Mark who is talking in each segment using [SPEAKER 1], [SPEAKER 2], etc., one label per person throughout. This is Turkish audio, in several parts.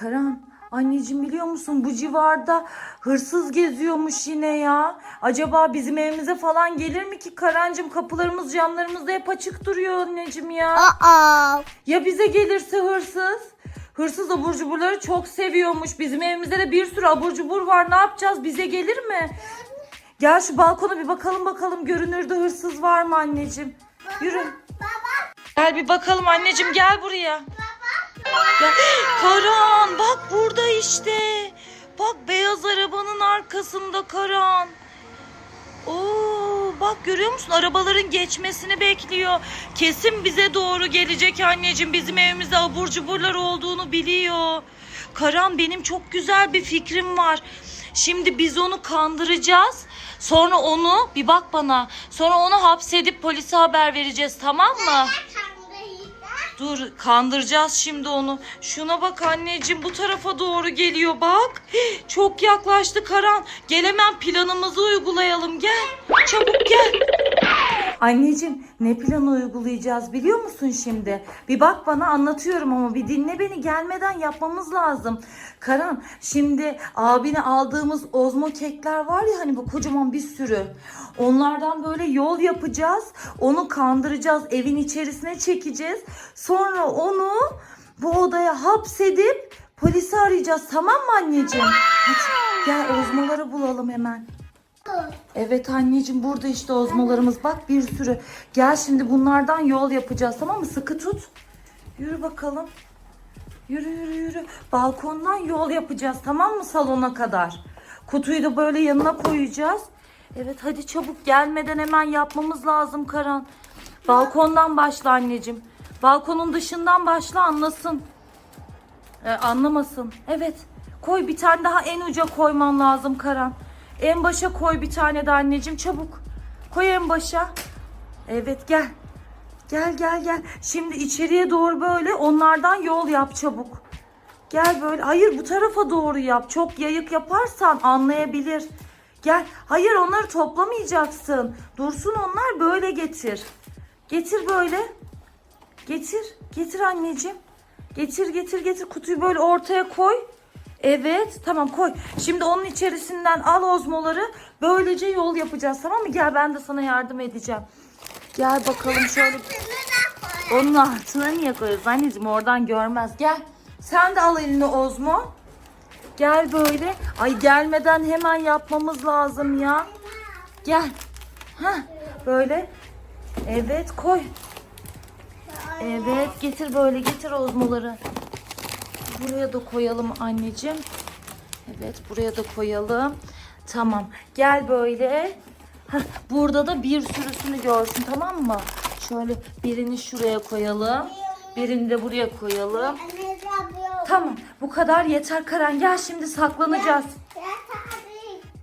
[SPEAKER 1] Karan, anneciğim biliyor musun bu civarda hırsız geziyormuş yine ya. Acaba bizim evimize falan gelir mi ki Karancığım kapılarımız camlarımız da hep açık duruyor anneciğim ya.
[SPEAKER 2] Aa.
[SPEAKER 1] Ya bize gelirse hırsız? Hırsız abur cuburları çok seviyormuş. Bizim evimizde de bir sürü abur cubur var. Ne yapacağız? Bize gelir mi? Gel şu balkona bir bakalım bakalım. Görünürde hırsız var mı anneciğim? Yürü. Gel bir bakalım anneciğim gel buraya. Gel. Karan bak burada işte. Bak beyaz arabanın arkasında Karan. Oo, bak görüyor musun? Arabaların geçmesini bekliyor. Kesin bize doğru gelecek anneciğim. Bizim evimizde abur cuburlar olduğunu biliyor. Karan benim çok güzel bir fikrim var. Şimdi biz onu kandıracağız. Sonra onu bir bak bana. Sonra onu hapsedip polise haber vereceğiz tamam mı? Dur kandıracağız şimdi onu. Şuna bak anneciğim bu tarafa doğru geliyor bak. Çok yaklaştı Karan. Gel hemen planımızı uygulayalım gel. Çabuk gel. Anneciğim ne planı uygulayacağız biliyor musun şimdi? Bir bak bana anlatıyorum ama bir dinle beni gelmeden yapmamız lazım. Karan şimdi abine aldığımız ozmo kekler var ya hani bu kocaman bir sürü. Onlardan böyle yol yapacağız. Onu kandıracağız. Evin içerisine çekeceğiz. Sonra onu bu odaya hapsedip polisi arayacağız. Tamam mı anneciğim? Hadi gel ozmoları bulalım hemen. Evet anneciğim burada işte ozmolarımız. Bak bir sürü. Gel şimdi bunlardan yol yapacağız tamam mı? Sıkı tut. Yürü bakalım. Yürü yürü yürü. Balkondan yol yapacağız tamam mı salona kadar? Kutuyu da böyle yanına koyacağız. Evet hadi çabuk gelmeden hemen yapmamız lazım Karan. Balkondan başla anneciğim. Balkonun dışından başla anlasın. Ee, anlamasın. Evet. Koy bir tane daha en uca koyman lazım Karan. En başa koy bir tane de anneciğim çabuk. Koy en başa. Evet gel. Gel gel gel. Şimdi içeriye doğru böyle onlardan yol yap çabuk. Gel böyle. Hayır bu tarafa doğru yap. Çok yayık yaparsan anlayabilir. Gel. Hayır onları toplamayacaksın. Dursun onlar böyle getir. Getir böyle. Getir. Getir anneciğim. Getir getir getir. Kutuyu böyle ortaya koy. Evet tamam koy. Şimdi onun içerisinden al ozmoları. Böylece yol yapacağız tamam mı? Gel ben de sana yardım edeceğim. Gel bakalım şöyle. Onun altına niye koyuyoruz anneciğim oradan görmez. Gel. Sen de al eline ozmo. Gel böyle. Ay gelmeden hemen yapmamız lazım ya. Gel. Hah böyle. Evet koy. Evet getir böyle getir ozmoları. Buraya da koyalım anneciğim. Evet buraya da koyalım. Tamam gel böyle. Burada da bir sürüsünü görsün tamam mı? Şöyle birini şuraya koyalım. Birini de buraya koyalım. Tamam bu kadar yeter Karan. Gel şimdi saklanacağız.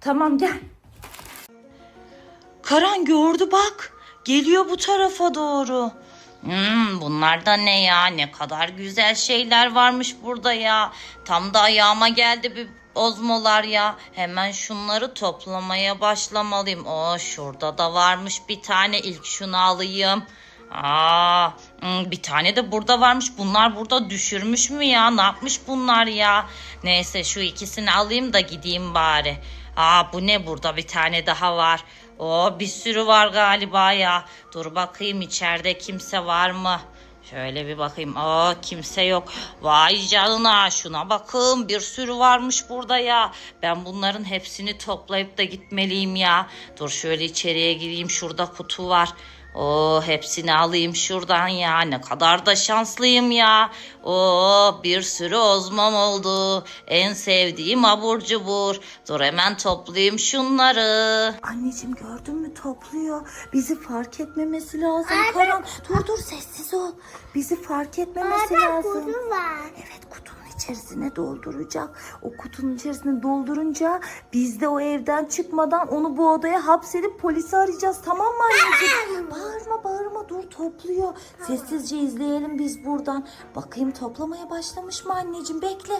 [SPEAKER 1] Tamam gel. Karan gördü bak. Geliyor bu tarafa doğru.
[SPEAKER 3] Hmm, bunlar da ne ya? Ne kadar güzel şeyler varmış burada ya. Tam da ayağıma geldi bir ozmolar ya. Hemen şunları toplamaya başlamalıyım. Oo, şurada da varmış bir tane. İlk şunu alayım. Aa, hmm, bir tane de burada varmış. Bunlar burada düşürmüş mü ya? Ne yapmış bunlar ya? Neyse şu ikisini alayım da gideyim bari. Aa bu ne burada bir tane daha var. Oo bir sürü var galiba ya. Dur bakayım içeride kimse var mı? Şöyle bir bakayım. Aa kimse yok. Vay canına şuna bakın bir sürü varmış burada ya. Ben bunların hepsini toplayıp da gitmeliyim ya. Dur şöyle içeriye gireyim. Şurada kutu var. Oo hepsini alayım şuradan ya. Ne kadar da şanslıyım ya. Oo bir sürü ozmam oldu. En sevdiğim abur cubur. Dur hemen toplayayım şunları.
[SPEAKER 1] Anneciğim gördün mü topluyor. Bizi fark etmemesi lazım Karan. Dur dur sessiz ol. Bizi fark etmemesi lazım. Evet kutunun içerisine dolduracak. O kutunun içerisine doldurunca biz de o evden çıkmadan onu bu odaya hapsedip polisi arayacağız. Tamam mı anneciğim? bağırma bağırma dur topluyor. Sessizce izleyelim biz buradan. Bakayım toplamaya başlamış mı anneciğim bekle.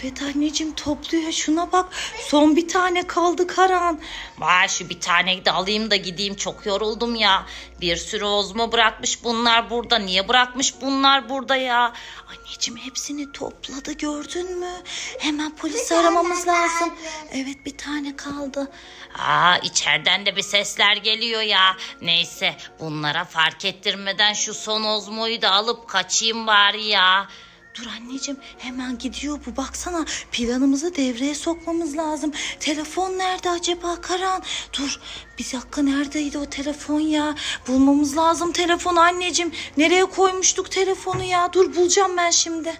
[SPEAKER 1] Evet anneciğim topluyor şuna bak. Son bir tane kaldı Karan.
[SPEAKER 3] Vay şu bir tane de alayım da gideyim çok yoruldum ya. Bir sürü ozmo bırakmış bunlar burada. Niye bırakmış bunlar burada ya?
[SPEAKER 1] Anneciğim hepsini topladı gördün mü? Hemen polisi aramamız lazım. Evet bir tane kaldı.
[SPEAKER 3] Aa içeriden de bir sesler geliyor ya. Neyse bunlara fark ettirmeden şu son ozmoyu da alıp kaçayım bari ya.
[SPEAKER 1] Dur anneciğim hemen gidiyor bu baksana planımızı devreye sokmamız lazım. Telefon nerede acaba Karan? Dur bir dakika neredeydi o telefon ya? Bulmamız lazım telefonu anneciğim. Nereye koymuştuk telefonu ya? Dur bulacağım ben şimdi.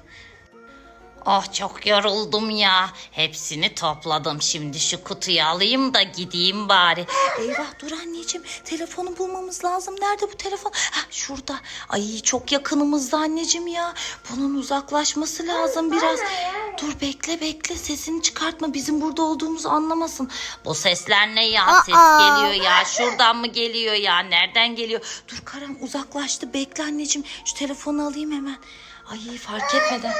[SPEAKER 3] Oh çok yoruldum ya. Hepsini topladım. Şimdi şu kutuyu alayım da gideyim bari.
[SPEAKER 1] Eyvah dur anneciğim telefonu bulmamız lazım. Nerede bu telefon? Ha şurada. Ay çok yakınımızda anneciğim ya. Bunun uzaklaşması lazım biraz. Dur bekle bekle sesini çıkartma bizim burada olduğumuzu anlamasın.
[SPEAKER 3] Bu sesler ne ya? Ses geliyor ya. Şuradan mı geliyor ya? Nereden geliyor?
[SPEAKER 1] Dur Karan uzaklaştı bekle anneciğim. Şu telefonu alayım hemen. Ay fark etmeden.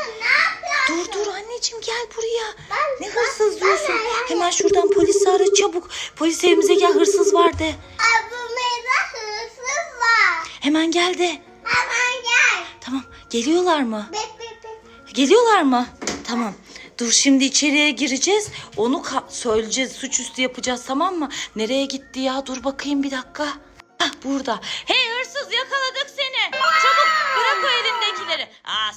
[SPEAKER 1] Dur dur anneciğim gel buraya. Ne hırsız diyorsun? Hemen şuradan polisi ara çabuk. Polis evimize gel hırsız var de.
[SPEAKER 2] Abimizde hırsız var.
[SPEAKER 1] Hemen gel de.
[SPEAKER 2] Hemen gel.
[SPEAKER 1] Tamam geliyorlar mı?
[SPEAKER 2] Bek.
[SPEAKER 1] Geliyorlar mı? Tamam. Dur şimdi içeriye gireceğiz. Onu söyleyeceğiz. Suçüstü yapacağız tamam mı? Nereye gitti ya? Dur bakayım bir dakika. Hah burada.
[SPEAKER 3] Hey hırsız yakaladık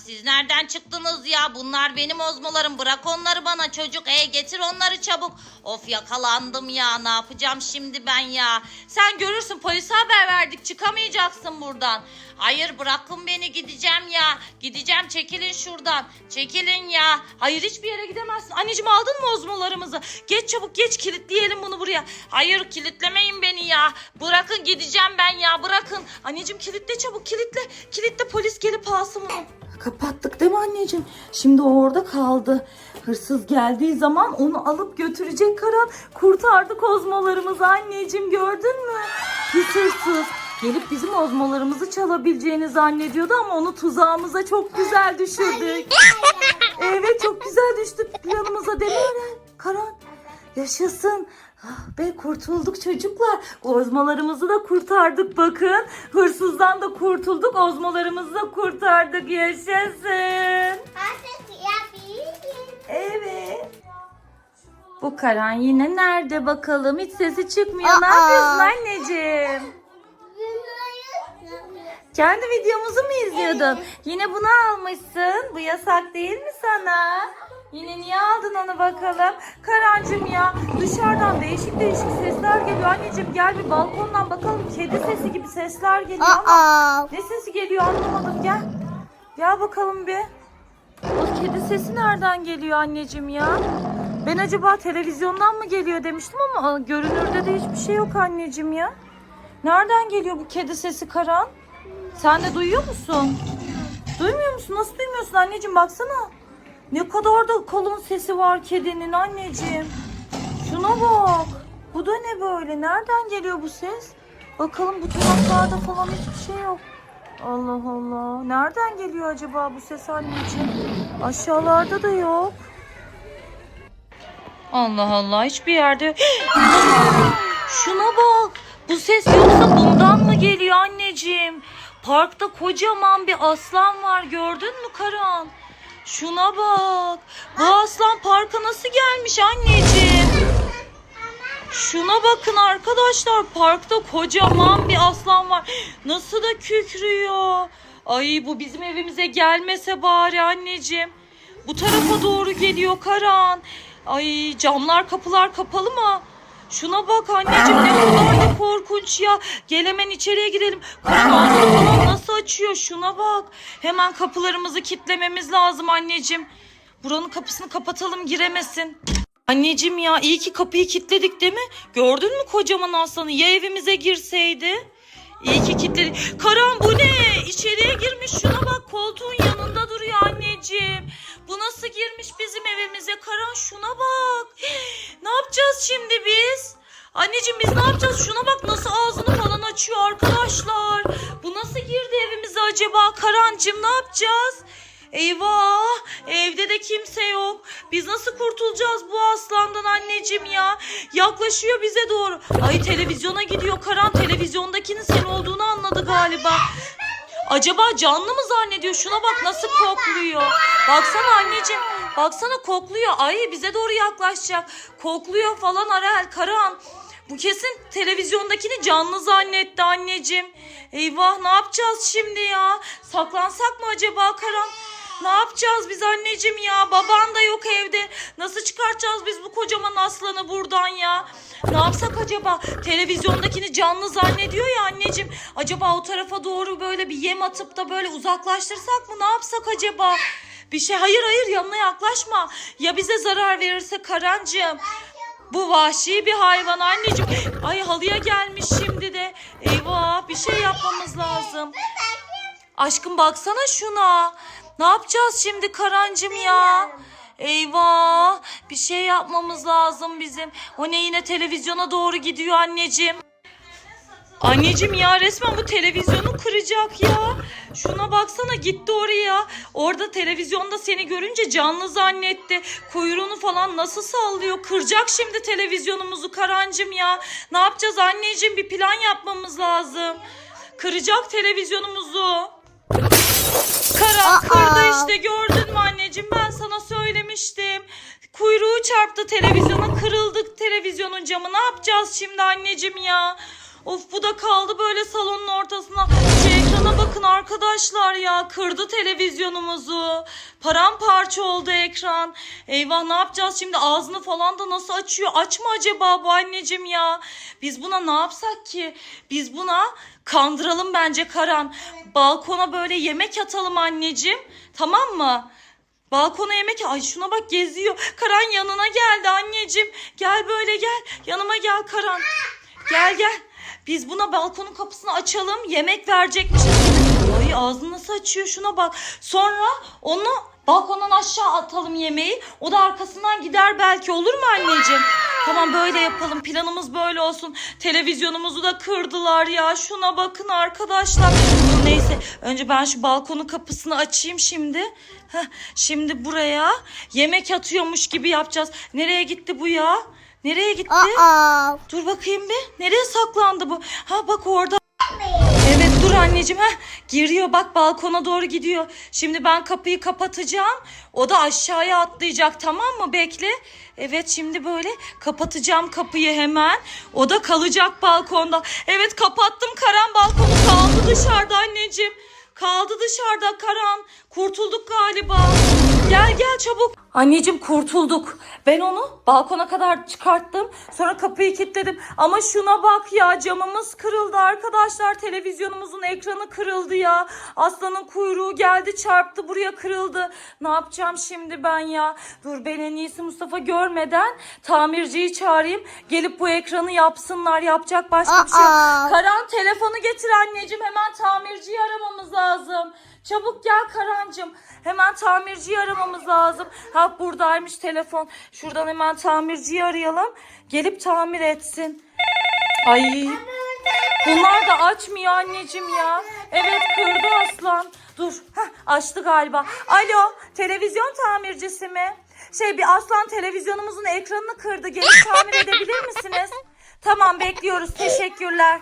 [SPEAKER 3] siz nereden çıktınız ya? Bunlar benim ozmolarım. Bırak onları bana çocuk. Hey getir onları çabuk. Of yakalandım ya. Ne yapacağım şimdi ben ya? Sen görürsün polise haber verdik. Çıkamayacaksın buradan. Hayır bırakın beni gideceğim ya. Gideceğim çekilin şuradan. Çekilin ya.
[SPEAKER 1] Hayır hiçbir yere gidemezsin. Anneciğim aldın mı ozmolarımızı? Geç çabuk geç kilitleyelim bunu buraya.
[SPEAKER 3] Hayır kilitlemeyin beni ya. Bırakın gideceğim ben ya. Bırakın.
[SPEAKER 1] Anneciğim kilitle çabuk kilitle. Kilitle polis gelip alsın onu. Kapattık değil mi anneciğim? Şimdi o orada kaldı. Hırsız geldiği zaman onu alıp götürecek Karan. Kurtardık ozmolarımızı anneciğim gördün mü? Pis hırsız. Gelip bizim ozmolarımızı çalabileceğini zannediyordu ama onu tuzağımıza çok güzel düşürdük. Evet çok güzel düştük planımıza değil mi? Karan yaşasın. Ah be kurtulduk çocuklar. Ozmalarımızı da kurtardık bakın. Hırsızdan da kurtulduk. Ozmalarımızı da kurtardık. Yaşasın. Evet. Bu Karan yine nerede bakalım? Hiç sesi çıkmıyor. Ne yapıyorsun anneciğim? Kendi videomuzu mu izliyordun? Yine bunu almışsın. Bu yasak değil mi sana? Yine niye aldın onu bakalım? Karancım ya dışarıdan değişik değişik sesler geliyor. Anneciğim gel bir balkondan bakalım. Kedi sesi gibi sesler geliyor ama ne sesi geliyor anlamadım gel. Gel bakalım bir. O kedi sesi nereden geliyor anneciğim ya? Ben acaba televizyondan mı geliyor demiştim ama görünürde de hiçbir şey yok anneciğim ya. Nereden geliyor bu kedi sesi Karan? Sen de duyuyor musun? Duymuyor musun? Nasıl duymuyorsun anneciğim baksana. Ne kadar da kalın sesi var kedinin anneciğim. Şuna bak. Bu da ne böyle? Nereden geliyor bu ses? Bakalım bu taraflarda falan hiçbir şey yok. Allah Allah. Nereden geliyor acaba bu ses anneciğim? Aşağılarda da yok. Allah Allah hiçbir yerde. Şuna bak. Bu ses yoksa bundan mı geliyor anneciğim? Parkta kocaman bir aslan var gördün mü Karan? Şuna bak. Bu aslan parka nasıl gelmiş anneciğim? Şuna bakın arkadaşlar parkta kocaman bir aslan var. Nasıl da kükrüyor. Ay bu bizim evimize gelmese bari anneciğim. Bu tarafa doğru geliyor Karan. Ay camlar kapılar kapalı mı? Şuna bak anneciğim ne kadar da korkunç ya. Gel hemen içeriye girelim. Karan nasıl açıyor şuna bak. Hemen kapılarımızı kitlememiz lazım anneciğim. Buranın kapısını kapatalım giremesin. Anneciğim ya iyi ki kapıyı kilitledik değil mi? Gördün mü kocaman aslanı ya evimize girseydi? İyi ki kilitledik. Karan bu ne? İçeriye girmiş şuna bak koltuğun yanında duruyor anneciğim. Bu nasıl girmiş bizim evimize? Karan şuna bak. Ne yapacağız şimdi biz? Anneciğim biz ne yapacağız? Şuna bak nasıl ağzını falan açıyor arkadaşlar. Acaba? Karancığım ne yapacağız? Eyvah! Evde de kimse yok. Biz nasıl kurtulacağız bu aslandan anneciğim ya? Yaklaşıyor bize doğru. Ay televizyona gidiyor Karan. Televizyondakinin sen olduğunu anladı galiba. Acaba canlı mı zannediyor? Şuna bak nasıl kokluyor. Baksana anneciğim. Baksana kokluyor. Ay bize doğru yaklaşacak. Kokluyor falan Arel. Karan. Bu kesin televizyondakini canlı zannetti anneciğim. Eyvah ne yapacağız şimdi ya? Saklansak mı acaba Karan? Ne yapacağız biz anneciğim ya? Baban da yok evde. Nasıl çıkartacağız biz bu kocaman aslanı buradan ya? Ne yapsak acaba? Televizyondakini canlı zannediyor ya anneciğim. Acaba o tarafa doğru böyle bir yem atıp da böyle uzaklaştırsak mı? Ne yapsak acaba? Bir şey hayır hayır yanına yaklaşma. Ya bize zarar verirse Karancığım. Bu vahşi bir hayvan anneciğim. Ay halıya gelmiş şimdi de. Eyvah bir şey yapmamız lazım. Aşkım baksana şuna. Ne yapacağız şimdi Karancım ya? Eyvah bir şey yapmamız lazım bizim. O ne yine televizyona doğru gidiyor anneciğim. Anneciğim ya resmen bu televizyonu kıracak ya. Şuna baksana gitti oraya. Orada televizyonda seni görünce canlı zannetti. Kuyruğunu falan nasıl sallıyor. Kıracak şimdi televizyonumuzu Karancım ya. Ne yapacağız anneciğim bir plan yapmamız lazım. Kıracak televizyonumuzu. Karan kırdı işte gördün mü anneciğim ben sana söylemiştim. Kuyruğu çarptı televizyona kırıldık televizyonun camı ne yapacağız şimdi anneciğim ya. Of bu da kaldı böyle salonun ortasına. Şu ekrana bakın arkadaşlar ya kırdı televizyonumuzu. Paramparça oldu ekran. Eyvah ne yapacağız şimdi ağzını falan da nasıl açıyor? Aç mı acaba bu anneciğim ya? Biz buna ne yapsak ki? Biz buna kandıralım bence Karan. Balkona böyle yemek atalım anneciğim. Tamam mı? Balkona yemek ay şuna bak geziyor. Karan yanına geldi anneciğim. Gel böyle gel. Yanıma gel Karan. Gel gel. Biz buna balkonun kapısını açalım. Yemek verecekmişiz. Ay ağzını nasıl açıyor şuna bak. Sonra onu balkondan aşağı atalım yemeği. O da arkasından gider belki olur mu anneciğim? Tamam böyle yapalım. Planımız böyle olsun. Televizyonumuzu da kırdılar ya. Şuna bakın arkadaşlar. Neyse önce ben şu balkonun kapısını açayım şimdi. Heh, şimdi buraya yemek atıyormuş gibi yapacağız. Nereye gitti bu ya? Nereye gitti?
[SPEAKER 2] Aa.
[SPEAKER 1] Dur bakayım bir. Nereye saklandı bu? Ha bak orada. Evet dur anneciğim. ha Giriyor bak balkona doğru gidiyor. Şimdi ben kapıyı kapatacağım. O da aşağıya atlayacak tamam mı? Bekle. Evet şimdi böyle kapatacağım kapıyı hemen. O da kalacak balkonda. Evet kapattım Karan balkonu kaldı dışarıda anneciğim. Kaldı dışarıda Karan. Kurtulduk galiba. Gel gel çabuk. Anneciğim kurtulduk. Ben onu balkona kadar çıkarttım. Sonra kapıyı kilitledim. Ama şuna bak ya camımız kırıldı arkadaşlar. Televizyonumuzun ekranı kırıldı ya. Aslanın kuyruğu geldi çarptı buraya kırıldı. Ne yapacağım şimdi ben ya? Dur ben en iyisi Mustafa görmeden tamirciyi çağırayım. Gelip bu ekranı yapsınlar. Yapacak başka bir şey yok. Karan telefonu getir anneciğim. Hemen tamirciyi aramamız lazım. Çabuk gel Karancığım. Hemen tamirciyi aramamız lazım. Ha buradaymış telefon. Şuradan hemen tamirciyi arayalım. Gelip tamir etsin. Ay. Bunlar da açmıyor anneciğim ya. Evet kırdı aslan. Dur. Heh, açtı galiba. Alo televizyon tamircisi mi? Şey bir aslan televizyonumuzun ekranını kırdı. Gelip tamir edebilir misiniz? Tamam bekliyoruz. Teşekkürler.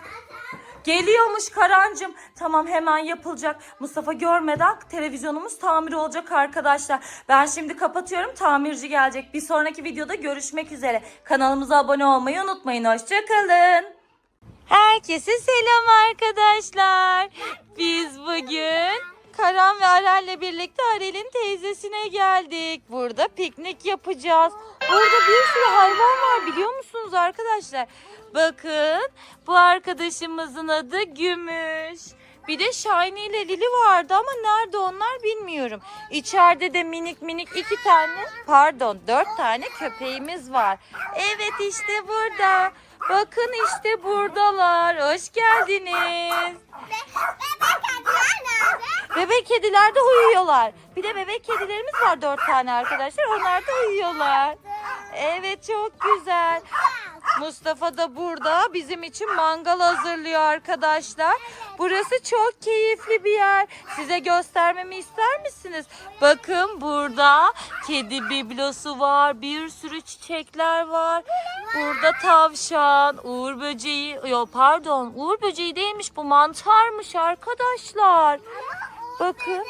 [SPEAKER 1] Geliyormuş Karancım. Tamam hemen yapılacak. Mustafa görmeden televizyonumuz tamir olacak arkadaşlar. Ben şimdi kapatıyorum. Tamirci gelecek. Bir sonraki videoda görüşmek üzere. Kanalımıza abone olmayı unutmayın. Hoşçakalın. Herkese selam arkadaşlar. Biz bugün Karan ve Arel'le birlikte Arel'in teyzesine geldik. Burada piknik yapacağız. Burada bir sürü hayvan var biliyor musunuz arkadaşlar? Bakın bu arkadaşımızın adı Gümüş. Bir de Shiny ile Lili vardı ama nerede onlar bilmiyorum. İçeride de minik minik iki tane pardon dört tane köpeğimiz var. Evet işte burada. Bakın işte buradalar. Hoş geldiniz. Bebek kediler de uyuyorlar. Bir de bebek kedilerimiz var dört tane arkadaşlar. Onlar da uyuyorlar. Evet çok güzel. Mustafa da burada bizim için mangal hazırlıyor arkadaşlar. Burası çok keyifli bir yer. Size göstermemi ister misiniz? Bakın burada kedi biblosu var. Bir sürü çiçekler var. Burada tavşan, uğur böceği, yok pardon uğur böceği değilmiş bu mantarmış arkadaşlar. Bakın.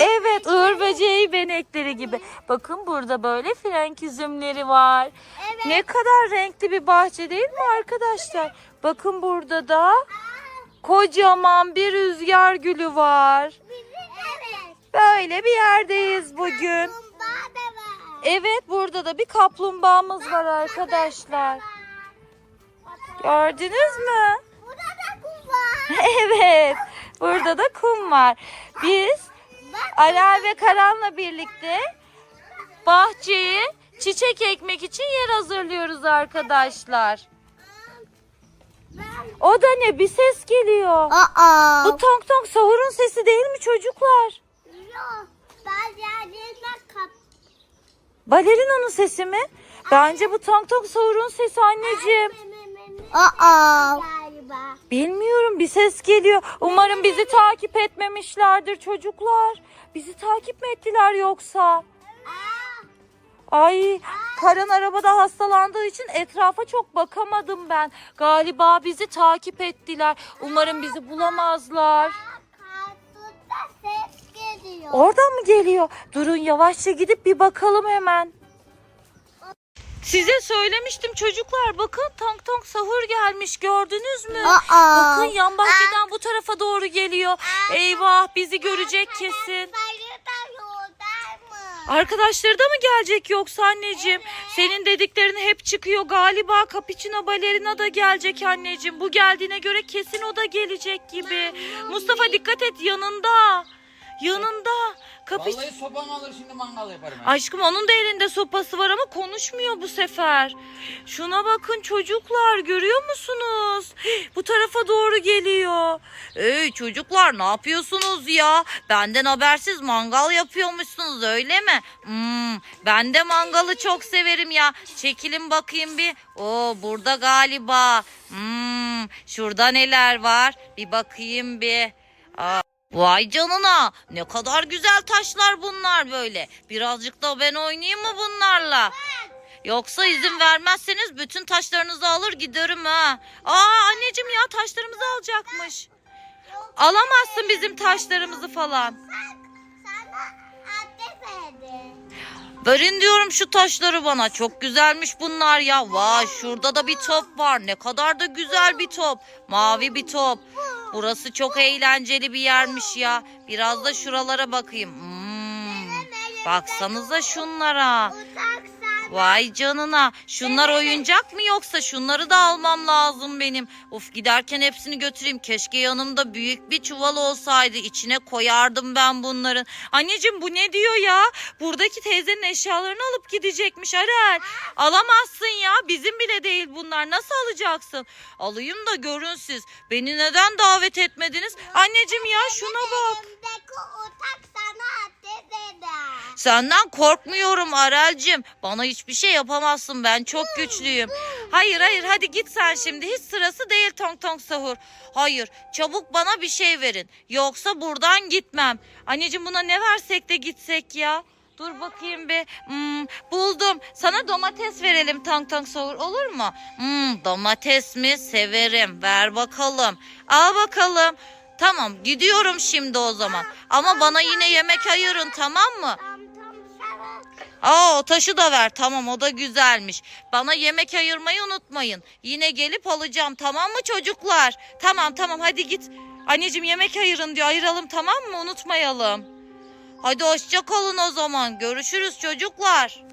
[SPEAKER 1] Evet uğur böceği benekleri gibi. Bakın burada böyle frenk üzümleri var. Ne kadar renkli bir bahçe değil mi arkadaşlar? Bakın burada da kocaman bir rüzgar gülü var.
[SPEAKER 2] Evet.
[SPEAKER 1] Böyle bir yerdeyiz bugün. Evet burada da bir kaplumbağamız var arkadaşlar. Gördünüz mü?
[SPEAKER 2] Burada da kum var.
[SPEAKER 1] Evet. Burada da kum var. Biz Alel ve Karan'la birlikte bahçeye çiçek ekmek için yer hazırlıyoruz arkadaşlar. O da ne? Bir ses geliyor.
[SPEAKER 2] Aa.
[SPEAKER 1] Bu tong tong sahurun sesi değil mi çocuklar?
[SPEAKER 2] Yok. Ben yerlerine kap.
[SPEAKER 1] Balerina'nın sesi mi? Bence bu tong tong sahurun sesi anneciğim.
[SPEAKER 2] Aa. Galiba.
[SPEAKER 1] Bilmiyorum bir ses geliyor. Umarım bizi takip etmemişlerdir çocuklar. Bizi takip mi ettiler yoksa? Ay Karan arabada hastalandığı için etrafa çok bakamadım ben. Galiba bizi takip ettiler. Umarım bizi bulamazlar.
[SPEAKER 2] Kartutta ses geliyor.
[SPEAKER 1] Oradan mı geliyor? Durun yavaşça gidip bir bakalım hemen. Size söylemiştim çocuklar. Bakın tank tank sahur gelmiş gördünüz mü?
[SPEAKER 2] Aa.
[SPEAKER 1] Bakın yan bahçeden bu tarafa doğru geliyor. Eyvah bizi görecek kesin. Arkadaşları da mı gelecek yoksa anneciğim? Senin dediklerin hep çıkıyor. Galiba Capuchino Balerina da gelecek anneciğim. Bu geldiğine göre kesin o da gelecek gibi. Mustafa dikkat et yanında. Yanında. Capuch-
[SPEAKER 4] Vallahi sopamı alır şimdi mangal yaparım. ben.
[SPEAKER 1] Aşkım onun da elinde sopası var ama konuşmuyor bu sefer. Şuna bakın çocuklar görüyor musunuz? Bu tarafa doğru geliyor. Ey çocuklar ne yapıyorsunuz ya? Benden habersiz mangal yapıyormuşsunuz öyle mi? Hmm, ben de mangalı çok severim ya. Çekilin bakayım bir. Oo burada galiba. Hmm, şurada neler var? Bir bakayım bir. Aa, Vay canına ne kadar güzel taşlar bunlar böyle. Birazcık da ben oynayayım mı bunlarla? Yoksa izin vermezseniz bütün taşlarınızı alır giderim ha. Aa anneciğim ya taşlarımızı alacakmış. Alamazsın bizim taşlarımızı falan. Verin diyorum şu taşları bana. Çok güzelmiş bunlar ya. Vay şurada da bir top var. Ne kadar da güzel bir top. Mavi bir top. Burası çok eğlenceli bir yermiş ya. Biraz da şuralara bakayım. Hmm. Baksanıza şunlara. Vay canına. Şunlar oyuncak mı yoksa şunları da almam lazım benim. Of giderken hepsini götüreyim. Keşke yanımda büyük bir çuval olsaydı. İçine koyardım ben bunların. Anneciğim bu ne diyor ya? Buradaki teyzenin eşyalarını alıp gidecekmiş Arel. Alamazsın ya. Bizim bile değil bunlar. Nasıl alacaksın? Alayım da görün siz. Beni neden davet etmediniz? Anneciğim ya şuna bak.
[SPEAKER 2] Elimdeki utak sana eder.
[SPEAKER 1] Senden korkmuyorum Arel'cim. Bana hiçbir şey yapamazsın. Ben çok güçlüyüm. Hayır hayır hadi git sen şimdi. Hiç sırası değil tong tong sahur. Hayır çabuk bana bir şey verin. Yoksa buradan gitmem. Anneciğim buna ne versek de gitsek ya. Dur bakayım bir. Hmm, buldum. Sana domates verelim tong tong sahur olur mu? Hmm, domates mi? Severim. Ver bakalım. Al bakalım. Tamam gidiyorum şimdi o zaman. Ama bana yine yemek ayırın tamam mı? Aa o taşı da ver tamam o da güzelmiş. Bana yemek ayırmayı unutmayın. Yine gelip alacağım tamam mı çocuklar? Tamam tamam hadi git. Anneciğim yemek ayırın diyor ayıralım tamam mı unutmayalım. Hadi hoşça kalın o zaman görüşürüz çocuklar.